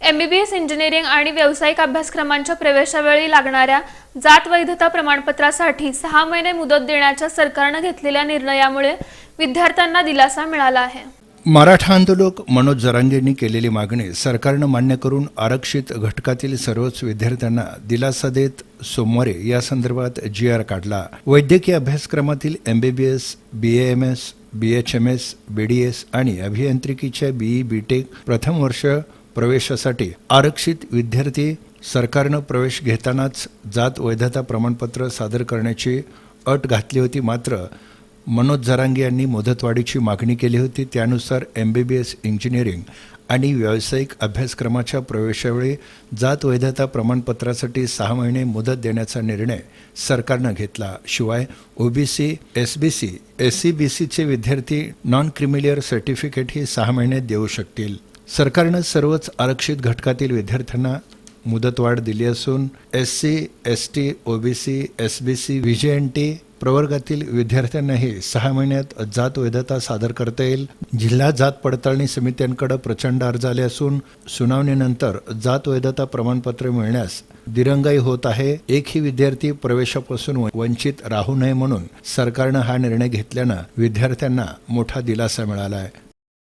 MBBS engineering आणि व्यावसायिक अभ्यासक्रमांच्या प्रवेशावेळी लागणाऱ्या जात वैधता प्रमाणपत्रासाठी सहा महिने मुदत देण्याच्या सरकारनं घेतलेल्या निर्णयामुळे विद्यार्थ्यांना दिलासा मिळाला आहे. मराठा आंदोलक मनोज जरांगेंनी केलेली मागणी सरकारनं मान्य करून आरक्षित घटकातील सर्वच विद्यार्थ्यांना दिलासा देत सोमवारी या संदर्भात जी आर काढला. वैद्यकीय अभ्यासक्रमातील MBBS B M S B H M S B D S आणि अभियांत्रिकीच्या बीई बी टेक प्रथम वर्ष प्रवेशासाठी आरक्षित विद्यार्थी सरकारनं प्रवेश घेतानाच जात वैधता प्रमाणपत्र सादर करण्याची अट घातली होती. मात्र मनोज जरांगे यांनी मुदतवाढीची मागणी केली होती. त्यानुसार M B B S engineering आणि व्यावसायिक अभ्यासक्रमाच्या प्रवेशावेळी जात वैधता प्रमाणपत्रासाठी सहा महिने मुदत देण्याचा निर्णय सरकारनं घेतला. शिवाय OBC S B C S C B सीचे विद्यार्थी नॉन क्रिमिलियर सर्टिफिकेटही सहा महिने देऊ शकतील. सरकारनं सर्वच आरक्षित घटकातील विद्यार्थ्यांना मुदतवाढ दिली असून S C S T OBC S B C V J N T प्रवर्गातील विद्यार्थ्यांनाही सहा महिन्यात जात वैधता सादर करता येईल. जिल्हा जात पडताळणी समित्यांकडे प्रचंड अर्ज आले असून सुनावणीनंतर जात वैधता प्रमाणपत्र मिळण्यास दिरंगाई होत आहे. एकही विद्यार्थी प्रवेशापासून वंचित राहू नये म्हणून सरकारनं हा निर्णय घेतल्यानं विद्यार्थ्यांना मोठा दिलासा मिळाला आहे